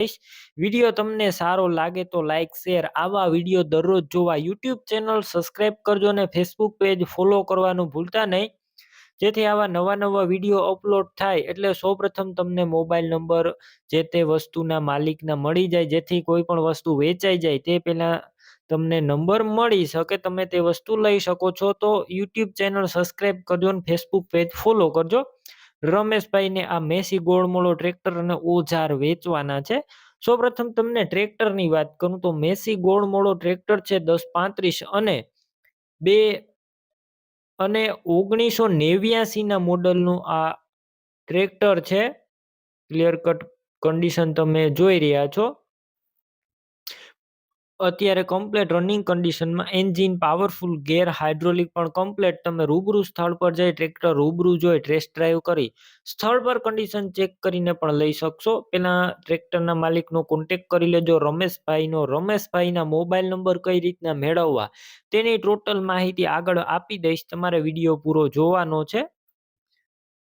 Video તમને સારો લાગે તો લાઇક શેર આવા વીડિયો દરરોજ જોવા યુટ્યુબ ચેનલ સબસ્ક્રાઈબ કરજો અને ફેસબુક પેજ ફોલો કરવાનું ભૂલતા નહીં. જેથી આવા નવા નવા વીડિયો અપલોડ થાય એટલે સૌપ્રથમ તમને મોબાઈલ નંબર જે તે વસ્તુના માલિકના મળી જાય, જેથી કોઈ પણ વસ્તુ વેચાઈ જાય તે પહેલાં તમને નંબર મળી શકે, તમે તે વસ્તુ લઈ શકો છો તો યુટ્યુબ ચેનલ સબસ્ક્રાઈબ કરજો અને ફેસબુક પેજ ફોલો કરજો. રમેશભાઈને આ મેસી ગોળમોળો ટ્રેક્ટર અને ઓજાર વેચવાના છે. સૌપ્રથમ તમને ટ્રેક્ટરની વાત કરું તો મેસી ગોળમોળો ટ્રેક્ટર છે દસ પાંત્રીસ અને બે અને ઓગણીસો નેવ્યાસીના મોડલનું આ ટ્રેક્ટર છે. ક્લિયર કટ કન્ડિશન તમે જોઈ રહ્યા છો. અત્યારે કમ્પ્લેટ રનિંગ કન્ડિશનમાં એન્જિન પાવરફુલ ગેર હાઇડ્રોલિક પણ કમ્પ્લેટ તમે રૂબરૂ સ્થળ પર જઈ ટ્રેક્ટર રૂબરૂ જોઈ ટેસ્ટ ડ્રાઈવ કરી, સ્થળ પર કન્ડિશન ચેક કરીને પણ લઈ શકશો. પેલા ટ્રેક્ટરના માલિકનો કોન્ટેક કરી લેજો, રમેશભાઈનો. રમેશભાઈના મોબાઈલ નંબર કઈ રીતના મેળવવા તેની ટોટલ માહિતી આગળ આપી દઈશ. તમારે વીડિયો પૂરો જોવાનો છે.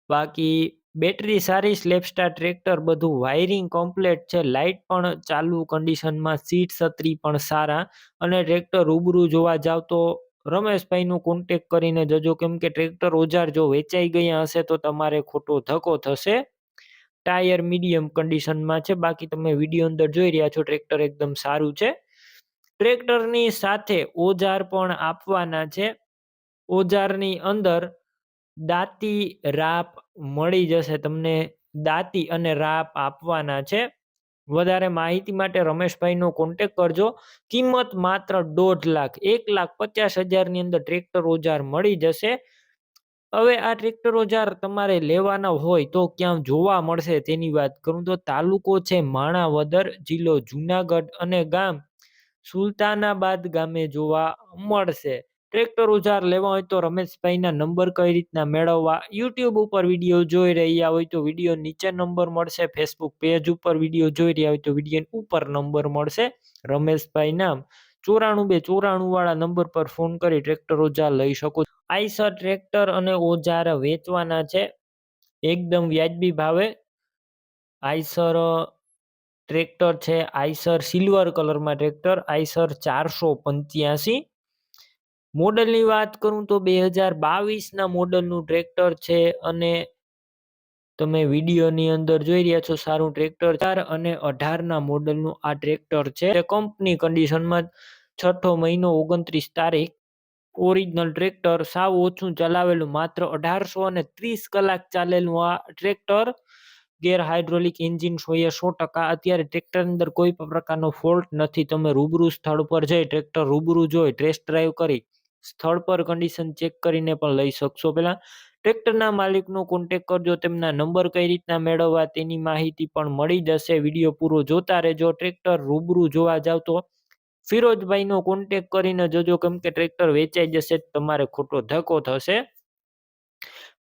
બાકી બેટરી સારી, સ્લેપસ્ટાર ટ્રેક્ટર બધું, વાયરિંગ કમ્પ્લેટ છે લાઇટ પણ ચાલુ, કન્ડિશનમાં સીટ છત્રી પણ સારા અને ટ્રેક્ટર રૂબરૂ જોવા જાવ તો રમેશભાઈનું કોન્ટેક કરીને જજો. કેમ કે ટ્રેક્ટર ઓજાર જો વેચાઈ ગયા હશે તો તમારે ખોટો ધક્કો થશે. ટાયર મીડિયમ કન્ડિશનમાં છે, બાકી તમે વીડિયો અંદર જોઈ રહ્યા છો, ટ્રેક્ટર એકદમ સારું છે. ટ્રેક્ટરની સાથે ઓજાર પણ આપવાના છે. ઓજારની અંદર દાંતી, રાપ મળી જશે. તમને દાંતી અને રાપ આપવાના છે. વધારે માહિતી માટે રમેશભાઈનો કોન્ટેક કરજો. કિંમત માત્ર દોઢ લાખ, એક લાખ પચાસ હજારની અંદર ટ્રેક્ટર ઓજાર મળી જશે. હવે આ ટ્રેક્ટર ઓજાર તમારે લેવાના હોય તો ક્યાં જોવા મળશે તેની વાત કરું તો તાલુકો છે માણાવદર, જિલ્લો જુનાગઢ અને ગામ સુલતાનાબાદ ગામે જોવા મળશે. ટ્રેક્ટર ઓજાર લેવા હોય તો રમેશભાઈના નંબર કઈ રીતના મેળવવા? યુટ્યુબ ઉપર વીડિયો જોઈ રહ્યા હોય તો વીડિયો નીચે નંબર મળશે ફેસબુક પેજ ઉપર વીડિયો જોઈ રહ્યા હોય તો વીડિયો ઉપર નંબર મળશે. રમેશભાઈ નામ ચોરાણું બે ચોરાણું વાળા નંબર પર ફોન કરી ટ્રેક્ટર ઓજાર લઈ શકો આઈસર ટ્રેક્ટર અને ઓજાર વેચવાના છે. એકદમ વ્યાજબી ભાવે. આઈસર ટ્રેક્ટર છે. આઈસર સિલ્વર કલરમાં ટ્રેક્ટર આઈસર ચારસો પંચ્યાસી. મોડલની વાત કરું તો બે હજાર બાવીસના મોડલનું ટ્રેક્ટર છે અને તમે વિડીયોની અંદર જોઈ રહ્યા છો સારું ટ્રેક્ટર ચાર અને અઢારના મોડલનું આ ટ્રેક્ટર છે. કંપની કન્ડિશનમાં છઠ્ઠો મહિનો ઓગણત્રીસ તારીખ ઓરિજિનલ ટ્રેક્ટર સાવ ઓછું ચલાવેલું, માત્ર અઢારસો અને ત્રીસ કલાક ચાલેલું આ ટ્રેક્ટર. ગેર હાઇડ્રોલિક એન્જિન એ સો ટકા, અત્યારે ટ્રેક્ટર અંદર કોઈ પણ પ્રકારનો ફોલ્ટ નથી. તમે રૂબરૂ સ્થળ પર જઈ ટ્રેક્ટર રૂબરૂ જોઈ, ટેસ્ટ ડ્રાઈવ કરી સ્થળ પર કન્ડિશન ચેક કરીને પણ લઈ શકશો. પહેલાં ટ્રેક્ટરના માલિકનો કોન્ટેક કરજો, તેમના નંબર કઈ રીતના મેળવવા તેની માહિતી પણ મળી જશે. વીડિયો પૂરો જોતા રહેજો. ટ્રેક્ટર રૂબરૂ જોવા જાવ તો ફિરોજભાઈનો કોન્ટેક કરીને જજો, કેમ કે ટ્રેક્ટર વેચાઈ જશે તમારે ખોટો ધક્કો થશે.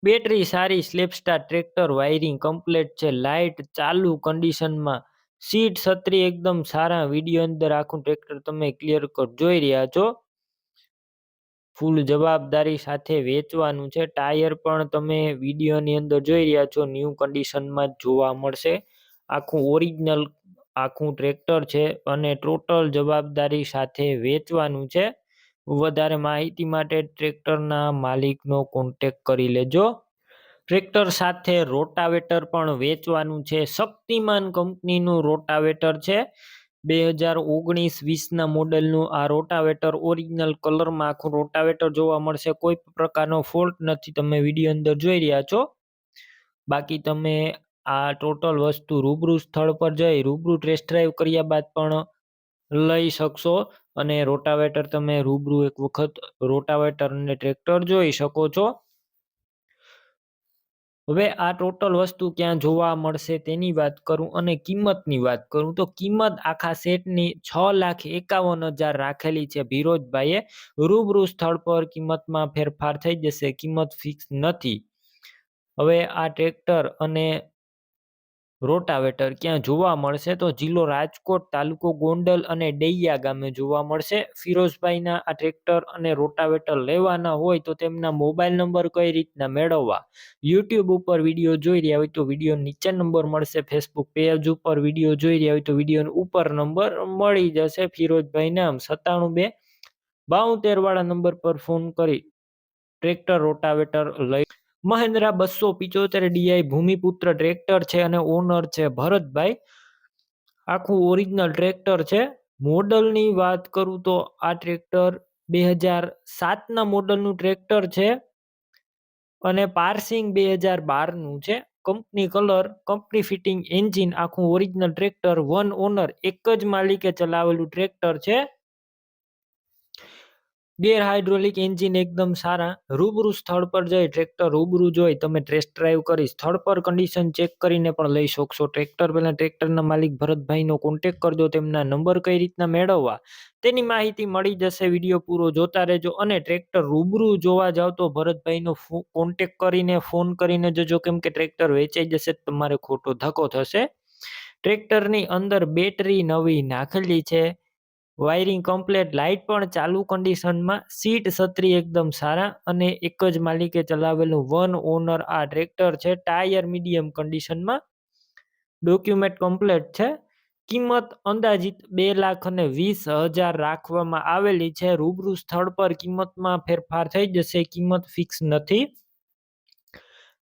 બેટરી સારી સ્લેપસ્ટાર ટ્રેક્ટર વાયરિંગ કમ્પ્લેટ છે. લાઇટ ચાલુ કન્ડિશનમાં સીટ છત્રી એકદમ સારા, વીડિયો અંદર આખું ટ્રેક્ટર તમે ક્લિયર કટ જોઈ રહ્યા છો. ફૂલ જવાબદારી સાથે વેચવાનું છે. ટાયર પણ તમે વિડીયોની અંદર જોઈ રહ્યા છો, ન્યૂ કન્ડિશનમાં જ જોવા મળશે. આખું ઓરિજિનલ આખું ટ્રેક્ટર છે અને ટોટલ જવાબદારી સાથે વેચવાનું છે. વધારે માહિતી માટે ટ્રેક્ટરના માલિકનો કોન્ટેક કરી લેજો. ટ્રેક્ટર સાથે રોટાવેટર પણ વેચવાનું છે. શક્તિમાન કંપનીનું રોટાવેટર છે. બે હજાર ઓગણીસ વીસના મોડલનું આ રોટાવેટર ઓરિજિનલ કલરમાં આખું રોટાવેટર જોવા મળશે. કોઈ પ્રકારનો ફોલ્ટ નથી. તમે વીડિયો અંદર જોઈ રહ્યા છો. બાકી તમે આ ટોટલ વસ્તુ રૂબરૂ સ્થળ પર જઈ રૂબરૂ ટેસ્ટ ડ્રાઈવ કર્યા બાદ પણ લઈ શકશો અને રોટાવેટર તમે રૂબરૂ એક વખત રોટાવેટર અને ટ્રેક્ટર જોઈ શકો છો. હવે આ ટોટલ વસ્તુ ક્યાં જોવા મળશે તેની વાત કરું અને કિંમતની વાત કરું તો કિંમત આખા સેટની છ લાખ એકાવન હજાર રાખેલી છે. ભીરોજભાઈએ રૂબરૂ સ્થળ પર કિંમતમાં ફેરફાર થઈ જશે. કિંમત ફિક્સ નથી. હવે આ ટ્રેક્ટર અને રોટાવેટર ક્યાં જોવા મળશે તો જિલ્લો રાજકોટ, તાલુકો ગોંડલ અને ડૈયા ગામે જોવા મળશે. ફિરોઝભાઈના આ ટ્રેક્ટર અને રોટાવેટર લેવાના હોય તો તેમના મોબાઈલ નંબર કઈ રીતના મેળવવા? યુટ્યુબ ઉપર વીડિયો જોઈ રહ્યા હોય તો વીડિયો નીચે નંબર મળશે. ફેસબુક પેજ ઉપર વીડિયો જોઈ રહ્યા હોય તો વીડિયો ઉપર નંબર મળી જશે. ફિરોઝભાઈ નામ સત્તાણું બે બાઉતેર વાળા નંબર પર ફોન કરી ટ્રેક્ટર રોટાવેટર લઈ મહેન્દ્રા બસો પિચોતેર ડીઆઈ ભૂમિપુત્ર ટ્રેક્ટર છે અને ઓનર છે ભરતભાઈ. આખું ઓરિજિનલ ટ્રેક્ટર છે. મોડલની વાત કરું તો આ ટ્રેક્ટર બે હજાર સાતના મોડલનું ટ્રેક્ટર છે અને પાર્સિંગ બે હજાર બારનું છે. Company colour, company fitting, engine આખું ઓરિજિનલ ટ્રેક્ટર, વન ઓનર, એક જ માલિકે ચલાવેલું ટ્રેક્ટર છે. ગેર હાઇડ્રોલિક એન્જિન એકદમ સારા. રૂબરૂ સ્થળ પર જઈ ટ્રેક્ટર રૂબરૂ જોઈ તમે ટેસ્ટ ડ્રાઈવ કરી સ્થળ પર કન્ડિશન ચેક કરીને પણ લઈ શકશો. ટ્રેક્ટર પહેલાં ટ્રેક્ટરના માલિક ભરતભાઈનો કોન્ટેક કરજો, તેમના નંબર કઈ રીતના મેળવવા તેની માહિતી મળી જશે. વીડિયો પૂરો જોતા રહેજો અને ટ્રેક્ટર રૂબરૂ જોવા જાવ તો ભરતભાઈનો કોન્ટેક કરીને ફોન કરીને જજો. કેમ કે ટ્રેક્ટર વેચાઈ જશે તમારે ખોટો ધક્કો થશે. ટ્રેક્ટરની અંદર બેટરી નવી નાખેલી છે. વાયરિંગ કમ્પ્લેટ, લાઇટ પણ ચાલુ કન્ડિશનમાં, સીટ છત્રી એકદમ સારા અને એક જ માલિકે ચલાવેલું વન ઓનર આ ટ્રેક્ટર છે, ટાયર મીડિયમ કન્ડિશનમાં. ડોક્યુમેન્ટ કમ્પ્લેટ છે. કિંમત અંદાજિત બે લાખ અને વીસ હજાર રાખવામાં આવેલી છે. રૂબરૂ સ્થળ પર કિંમતમાં ફેરફાર થઈ જશે, કિંમત ફિક્સ નથી.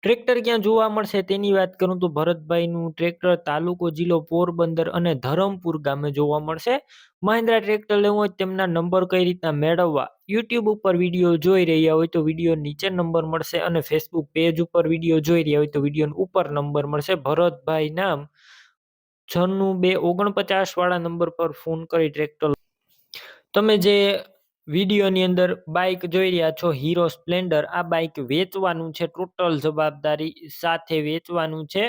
ટ્રેક્ટર ક્યાં જોવા મળશે તેની વાત કરું તો ભરતભાઈનું ટ્રેક્ટર તાલુકો જિલ્લો પોરબંદર અને ધરમપુર ગામે જોવા મળશે. મહિન્દ્રા ટ્રેક્ટર લેવું હોય તેમના નંબર કઈ રીતના મેળવવા? યુટ્યુબ ઉપર વીડિયો જોઈ રહ્યા હોય તો વીડિયો નીચે નંબર મળશે અને ફેસબુક પેજ ઉપર વીડિયો જોઈ રહ્યા હોય તો વીડિયો ઉપર નંબર મળશે. ભરતભાઈ નામ છન્નું બે ઓગણપચાસ વાળા નંબર પર ફોન કરી ટ્રેક્ટર તમે જે વિડીયોની અંદર બાઇક જોઈ રહ્યા છો. હીરો સ્પ્લેન્ડર આ બાઇક વેચવાનું છે. ટોટલ જવાબદારી સાથે વેચવાનું છે.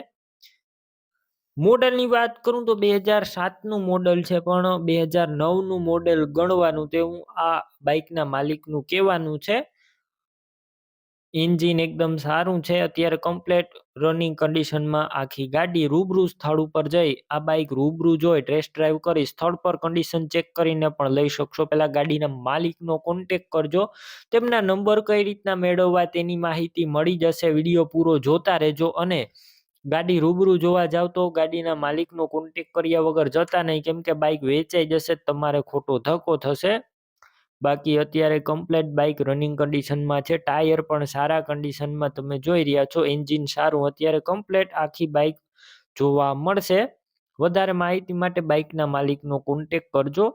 મોડલની વાત કરું તો બે હજાર સાતનું મોડલ છે, પણ બે હજાર નવનું મોડેલ ગણવાનું તેવું આ બાઇકના માલિકનું કહેવાનું છે. એન્જિન એકદમ સારું છે. અત્યારે કમ્પ્લેટ રનિંગ કન્ડિશનમાં આખી ગાડી રૂબરૂ સ્થળ ઉપર જઈ, આ બાઇક રૂબરૂ જોઈ ટેસ્ટ ડ્રાઈવ કરી, સ્થળ પર કન્ડિશન ચેક કરીને પણ લઈ શકશો. પહેલા ગાડીના માલિકનો કોન્ટેક કરજો. તેમના નંબર કઈ રીતના મેળવવા તેની માહિતી મળી જશે. વીડિયો પૂરો જોતા રહેજો અને ગાડી રૂબરૂ જોવા જાવ તો ગાડીના માલિકનો કોન્ટેક કર્યા વગર જતા નહીં. કેમ કે બાઇક વેચાઈ જશે, તમારે ખોટો ધક્કો થશે. બાકી અત્યારે કમ્પ્લેટ બાઇક રનિંગ કન્ડિશનમાં છે. ટાયર પણ સારા કન્ડિશનમાં તમે જોઈ રહ્યા છો. એન્જિન સારું. અત્યારે કમ્પ્લેટ આખી બાઇક જોવા મળશે. વધારે માહિતી માટે બાઇકના માલિકનો કોન્ટેક કરજો.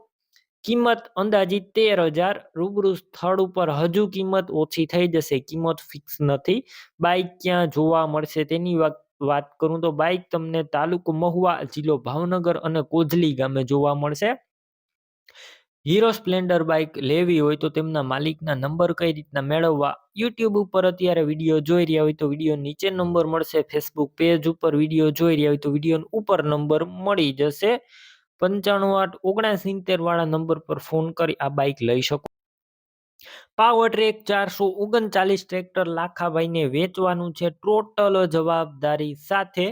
કિંમત અંદાજિત તેર હજાર. રૂબરૂ સ્થળ ઉપર હજુ કિંમત ઓછી થઈ જશે. કિંમત ફિક્સ નથી. બાઇક ક્યાં જોવા મળશે તેની વાત વાત કરું તો બાઇક તમને તાલુકો મહુવા, જિલ્લો ભાવનગર અને કોજલી ગામે જોવા મળશે. હીરો સ્પ્લેન્ડર બાઇક લેવી હોય તો તેમના માલિકના નંબર કઈ રીતના મેળવવા? યુટ્યુબ ઉપર અત્યારે વીડિયો જોઈ રહ્યા હોય તો વીડિયો નીચે નંબર મળશે. ફેસબુક પેજ ઉપર વીડિયો જોઈ રહ્યા હોય તો વીડિયો ઉપર નંબર મળી જશે. પંચાણું આઠ ઓગણસિત્તેર વાળા નંબર પર ફોન કરી આ બાઇક લઈ શકો. પાવર ટ્રેક ચારસો ઓગણચાલીસ ટ્રેક્ટર લાખાભાઈને વેચવાનું છે. ટોટલ જવાબદારી સાથે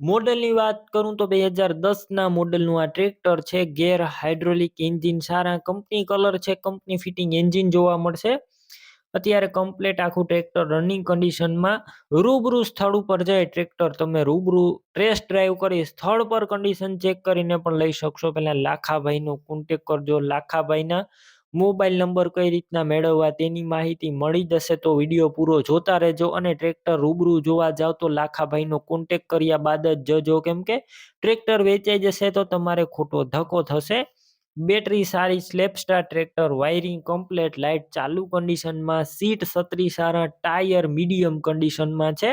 મોડલની વાત કરું તો બે હજાર દસના મોડલનું આ ટ્રેક્ટર છે, ગેર હાઇડ્રોલિક એન્જિન. સારા કંપની કલર છે, કંપની ફિટિંગ એન્જિન જોવા મળશે. અત્યારે કમ્પ્લેટ આખું ટ્રેક્ટર રનિંગ કન્ડિશનમાં રૂબરૂ સ્થળ ઉપર જાય. ટ્રેક્ટર તમે રૂબરૂ ટેસ્ટ ડ્રાઈવ કરી સ્થળ પર કન્ડિશન ચેક કરીને પણ લઈ શકશો. પહેલાં લાખાભાઈનો કોન્ટેક કરજો. લાખાભાઈના મોબાઈલ નંબર કઈ રીતના મેળવવા તેની માહિતી મળી જશે તો વીડિયો પૂરો જોતા રહેજો અને ટ્રેક્ટર રૂબરૂ જોવા જાઓ તો લાખાભાઈનો કોન્ટેક કર્યા બાદ જ જજો. કેમ કે ટ્રેક્ટર વેચાઈ જશે તો તમારે ખોટો ધક્કો થશે. બેટરી સારી સ્લેપસ્ટાર ટ્રેક્ટર વાયરિંગ કમ્પ્લેટ લાઇટ ચાલુ કન્ડિશનમાં સીટ સત્રી સારા ટાયર મીડિયમ કન્ડિશનમાં છે.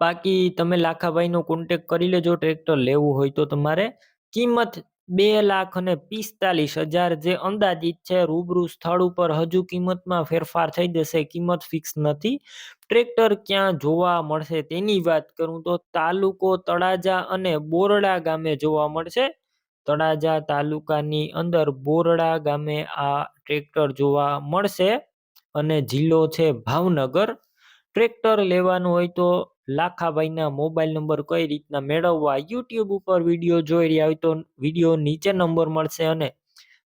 બાકી તમે લાખાભાઈનો કોન્ટેક કરી લેજો, ટ્રેક્ટર લેવું હોય તો તમારે. કિંમત બે લાખ અને પિસ્તાલીસ હજાર જે અંદાજિત છે, રૂબરૂ સ્થળ ઉપર હજુ કિંમતમાં ફેરફાર થઈ જશે. કિંમત ફિક્સ નથી. ટ્રેક્ટર ક્યાં જોવા મળશે તેની વાત કરું તો તાલુકો તળાજા અને બોરડા ગામે જોવા મળશે. તળાજા તાલુકાની અંદર બોરડા ગામે આ ટ્રેક્ટર જોવા મળશે અને જિલ્લો છે ભાવનગર. ટ્રેક્ટર લેવાનું હોય તો લાખાભાઈના મોબાઈલ નંબર કઈ રીતના મેળવવા યુટ્યુબ ઉપર વીડિયો જોઈ રહ્યા હોય તો વીડિયો નીચે નંબર મળશે અને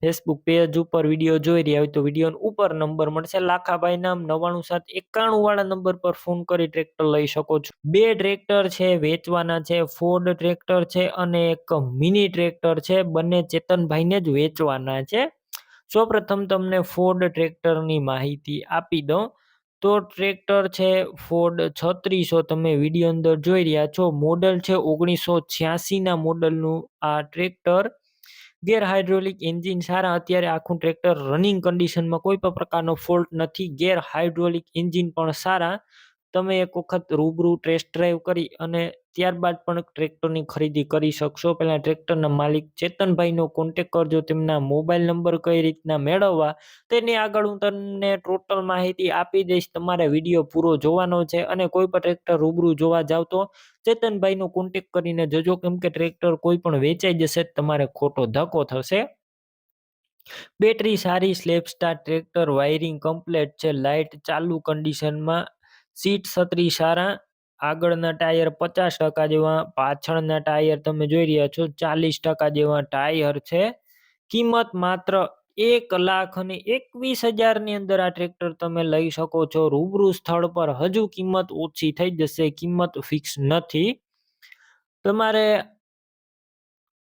ફેસબુક પેજ ઉપર વીડિયો જોઈ રહ્યા હોય તો વીડિયો ઉપર નંબર મળશે. લાખાભાઈ નામ નવાણું સાત એકાણું વાળા નંબર પર ફોન કરી ટ્રેક્ટર લઈ શકો છો. બે ટ્રેક્ટર છે, વેચવાના છે ફોર્ડ ટ્રેક્ટર છે અને એક મિની ટ્રેક્ટર છે. બંને ચેતનભાઈને જ વેચવાના છે. સૌપ્રથમ તમને ફોર્ડ ટ્રેક્ટરની માહિતી આપી દઉં. તો ટ્રેક્ટર છે ફોર્ડ છત્રીસો તમે વીડિયો અંદર જોઈ રહ્યા છો. મોડલ છે ઓગણીસો છ્યાસીના મોડલનું આ ટ્રેક્ટર. ગેર હાઇડ્રોલિક એન્જિન સારા. અત્યારે આખું ટ્રેક્ટર રનિંગ કન્ડિશનમાં કોઈ પણ પ્રકારનો ફોલ્ટ નથી. ગેર હાઇડ્રોલિક એન્જિન પણ સારા. તમે એક વખત રૂબરૂ ટેસ્ટ ડ્રાઈવ કરી અને ત્યારબાદ પણ ટ્રેક્ટરની ખરીદી કરી શકશો. પહેલાં ટ્રેક્ટરના માલિક ચેતનભાઈનો કોન્ટેક કરજો, તેમના મોબાઈલ નંબર કઈ રીતના મેળવવા તેની આગળ હું તમને ટોટલ માહિતી આપી દઈશ. તમારે વીડિયો પૂરો જોવાનો છે અને કોઈ પણ ટ્રેક્ટર રૂબરૂ જોવા જાવ તો ચેતનભાઈનો કોન્ટેક કરીને જજો. કેમ કે ટ્રેક્ટર કોઈ પણ વેચાઈ જશે તમારે ખોટો ધક્કો થશે. બેટરી સારી slap star tractor wiring complete છે. લાઇટ ચાલુ કન્ડિશનમાં સીટ છત્રી સારા આગળના ટાયર પચાસ ટકા જેવા, પાછળના ટાયર તમે જોઈ રહ્યા છો, ચાલીસ ટકા જેવા ટાયર છે. કિંમત માત્ર એક લાખ અને એકવીસ હજારની અંદર આ ટ્રેક્ટર તમે લઈ શકો છો. રૂબરૂ સ્થળ પર હજુ કિંમત ઓછી થઈ જશે, કિંમત ફિક્સ નથી. તમારે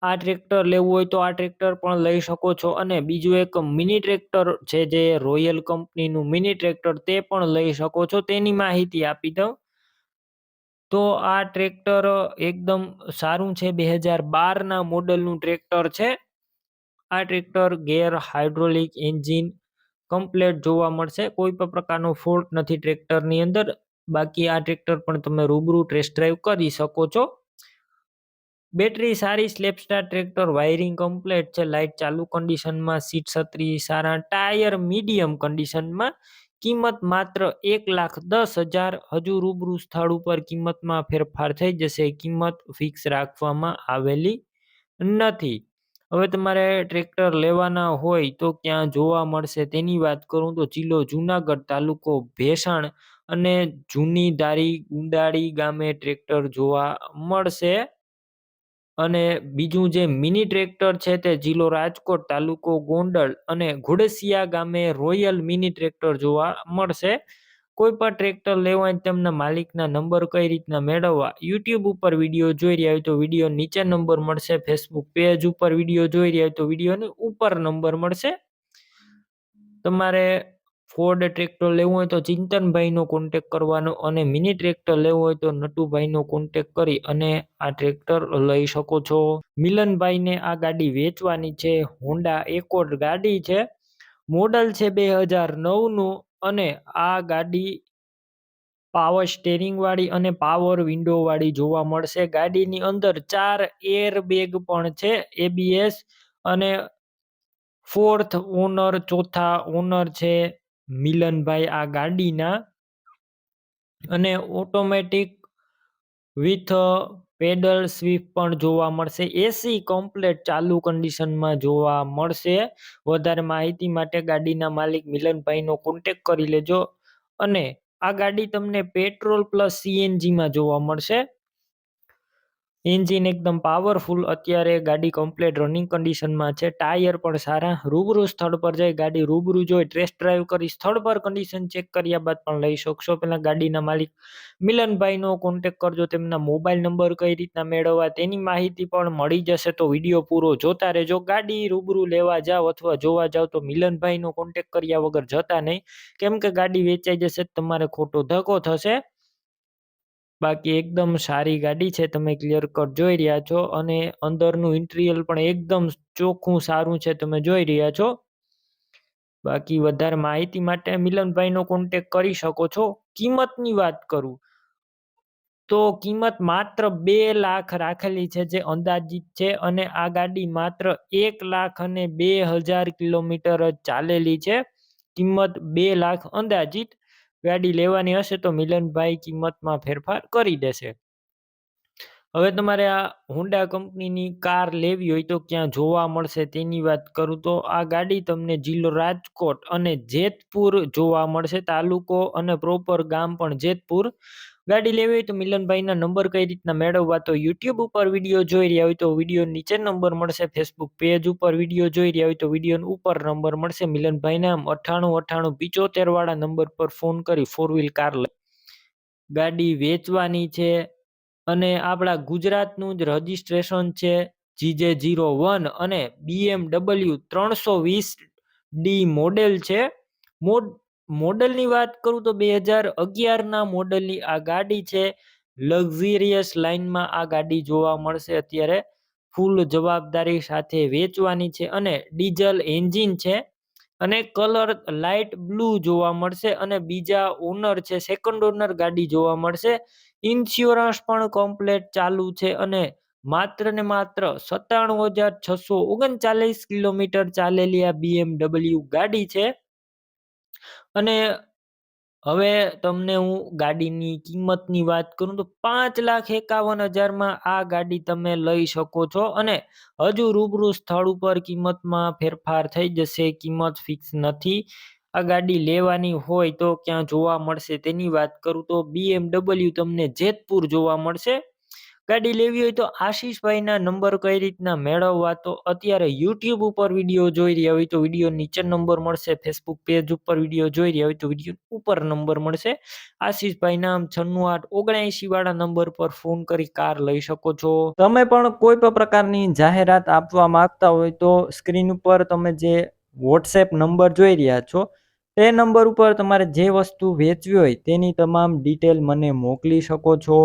આ ટ્રેક્ટર લેવું હોય તો આ ટ્રેક્ટર પણ લઈ શકો છો. અને બીજું એક મિની ટ્રેક્ટર છે જે રોયલ કંપનીનું મિની ટ્રેક્ટર તે પણ લઈ શકો છો. તેની માહિતી આપી દઉં. તો આ ટ્રેક્ટર એકદમ સારું છે. બે હજાર બારના મોડલનું ટ્રેક્ટર છે. આ tractor gear hydraulic engine complete જોવા મળશે. કોઈ પણ પ્રકારનો ફોલ્ટ નથી ટ્રેક્ટરની અંદર. બાકી આ ટ્રેક્ટર પણ તમે રૂબરૂ ટેસ્ટ ડ્રાઈવ કરી શકો છો. બેટરી સારી, સ્લેપસ્ટાર, ટ્રેક્ટર, વાયરિંગ કમ્પ્લેટ છે. લાઇટ ચાલુ કન્ડિશનમાં સીટ છત્રી સારા, ટાયર મીડિયમ કન્ડિશનમાં કિંમત માત્ર એક લાખ દસ હજાર. હજુ રૂબરૂ સ્થળ ઉપર કિંમતમાં ફેરફાર થઈ જશે. કિંમત ફિક્સ રાખવામાં આવેલી નથી. હવે તમારે ટ્રેક્ટર લેવાના હોય તો ક્યાં જોવા મળશે? તેની વાત કરું તો જિલ્લો જુનાગઢ તાલુકો ભેસાણ અને જૂની દારી ગુંડાળી ગામે ટ્રેક્ટર જોવા મળશે. અને બીજું જે મિની ટ્રેક્ટર છે તે જિલ્લો રાજકોટ તાલુકો ગોંડલ અને ઘોડસિયા ગામે રોયલ મિની ટ્રેક્ટર જોવા મળશે. કોઈ પણ ટ્રેક્ટર લેવા તેમના માલિકના નંબર કઈ રીતના મેળવવા, યુટ્યુબ ઉપર વીડિયો જોઈ રહ્યા હોય તો વીડિયો નીચે નંબર મળશે, ફેસબુક પેજ ઉપર વીડિયો જોઈ રહ્યા હોય તો વિડીયોની ઉપર નંબર મળશે. તમારે ફોર્ડ ટ્રેક્ટર લેવું હોય તો ચિંતનભાઈનો કોન્ટેક કરવાનો અને મિની ટ્રેક્ટર લેવું હોય તો નટુભાઈનો કોન્ટેક કરી અને આ ટ્રેક્ટર લઈ શકો છો. મિલનભાઈને આ ગાડી વેચવાની છે. હોન્ડા એકોર્ડ ગાડી છે. મોડલ છે બે હજાર નવનું અને આ ગાડી પાવર સ્ટેરિંગ વાળી અને પાવર વિન્ડો વાળી જોવા મળશે. ગાડીની અંદર ચાર એર બેગ પણ છે એબીએસ અને ફોર્થ ઓનર ચોથા ઓનર છે. મિલનભાઈ આ ગાડીના અને ઓટોમેટિક વિથ પેડલ સ્વીપ પણ જોવા મળશે. એસી કમ્પ્લેટ ચાલુ કન્ડિશનમાં જોવા મળશે. વધારે માહિતી માટે ગાડીના માલિક મિલનભાઈનો કોન્ટેક કરી લેજો. અને આ ગાડી તમને પેટ્રોલ પ્લસ સીએનજીમાં જોવા મળશે. એન્જિન એકદમ પાવરફુલ અત્યારે ગાડી કમ્પ્લેટ રનિંગ કન્ડિશનમાં છે. ટાયર પણ સારા. રૂબરૂ સ્થળ પર જઈ ગાડી રૂબરૂ જોઈ ટેસ્ટ ડ્રાઈવ કરી સ્થળ પર કન્ડિશન ચેક કર્યા બાદ પણ લઈ શકશો. પહેલાં ગાડીના માલિક મિલનભાઈનો કોન્ટેક કરજો. તેમના મોબાઈલ નંબર કઈ રીતના મેળવવા તેની માહિતી પણ મળી જશે. તો વીડિયો પૂરો જોતા રહેજો. ગાડી રૂબરૂ લેવા જાઓ અથવા જોવા જાઓ તો મિલનભાઈનો કોન્ટેક કર્યા વગર જતા નહીં. કેમ કે ગાડી વેચાઈ જશે તમારે ખોટો ધક્કો થશે. બાકી એકદમ સારી ગાડી છે, તમે ક્લિયર કટ જોઈ રહ્યા છો અને અંદરનું ઇન્ટિરિયર પણ એકદમ ચોખ્ખું, સારું છે, તમે જોઈ રહ્યા છો. બાકી વધારે માહિતી માટે મિલનભાઈનો કોન્ટેક કરી શકો છો. કિંમતની વાત કરું, તો કિંમત માત્ર બે લાખ રાખેલી છે જે અંદાજિત છે અને આ ગાડી માત્ર એક લાખ અને બે હજાર કિલોમીટર જ ચાલેલી છે. કિંમત બે લાખ અંદાજિત ગાડી લેવાની હશે તો મિલનભાઈ કિંમતમાં ફેરફાર કરી દેશે. હવે તમારે આ હોન્ડા કંપનીની કાર લેવી હોય તો ક્યાં જોવા મળશે તેની વાત કરું તો આ ગાડી તમને જિલ્લો રાજકોટ અને જેતપુર જોવા મળશે. તાલુકો અને પ્રોપર ગામ પણ જેતપુર. ગાડી લેવી હોય તો મિલનભાઈના નંબર કઈ રીતના મેળવવા તો યુટ્યુબ ઉપર વીડિયો જોઈ રહ્યા હોય તો વીડિયો નીચે નંબર મળશે ફેસબુક પેજ ઉપર વીડિયો જોઈ રહ્યા હોય તો વીડિયો ઉપર નંબર મળશે, મિલનભાઈના અઠ્ઠાણું અઠ્ઠાણું પિચોતેર વાળા નંબર પર ફોન કરી ફોર વ્હીલ કાર ગાડી વેચવાની છે અને આપણા ગુજરાતનું જ રજિસ્ટ્રેશન છે જીજે જીરો વન અને બીએમડબલ્યુ ત્રણસો વીસ ડી મોડેલ છે. મોડ મોડલની વાત કરું તો બે હજાર અગિયારના મોડલની આ ગાડી છે. લક્ઝરિયસ લાઇનમાં આ ગાડી જોવા મળશે અત્યારે. ફૂલ જવાબદારી સાથે વેચવાની છે અને ડીઝલ એન્જિન છે અને કલર લાઇટ બ્લુ જોવા મળશે અને બીજા ઓનર છે સેકન્ડ ઓનર ગાડી જોવા મળશે. ઇન્સ્યોરન્સ પણ કમ્પ્લેટ ચાલુ છે અને માત્ર ને માત્ર સત્તાણું હજાર છસો ઓગણચાલીસ કિલોમીટર ચાલેલી આ બીએમડબલ્યુ ગાડી છે. અને હવે તમને હું ગાડીની કિંમતની વાત કરું તો પાંચ લાખ એકાવન હજારમાં આ ગાડી તમે લઈ શકો છો અને હજુ રૂબરૂ સ્થળ ઉપર કિંમતમાં ફેરફાર થઈ જશે, કિંમત ફિક્સ નથી. આ ગાડી લેવાની હોય તો ક્યાં જોવા મળશે તેની વાત કરું તો બીએમડબલ્યુ તમને જેતપુર જોવા મળશે. ગાડી લેવી હોય તો આશીષભાઈના નંબર કઈ રીતના મેળવવા? તો અત્યારે યુટ્યુબ ઉપર વીડિયો જોઈ રહ્યા હોય તો વીડિયો નીચે નંબર મળશે, ફેસબુક પેજ ઉપર વીડિયો જોઈ રહ્યા હોય તો વીડિયો ઉપર નંબર મળશે. આશીષભાઈ નામ છન્નું આઠ ઓગણએંશી વાળા નંબર પર ફોન કરી કાર લઈ શકો છો. તમે પણ કોઈ પણ પ્રકારની જાહેરાત આપવા માંગતા હોય તો સ્ક્રીન ઉપર તમે જે વોટ્સએપ નંબર જોઈ રહ્યા છો, તે નંબર ઉપર તમારે જે વસ્તુ વેચવી હોય તેની તમામ ડિટેલ મને મોકલી શકો છો.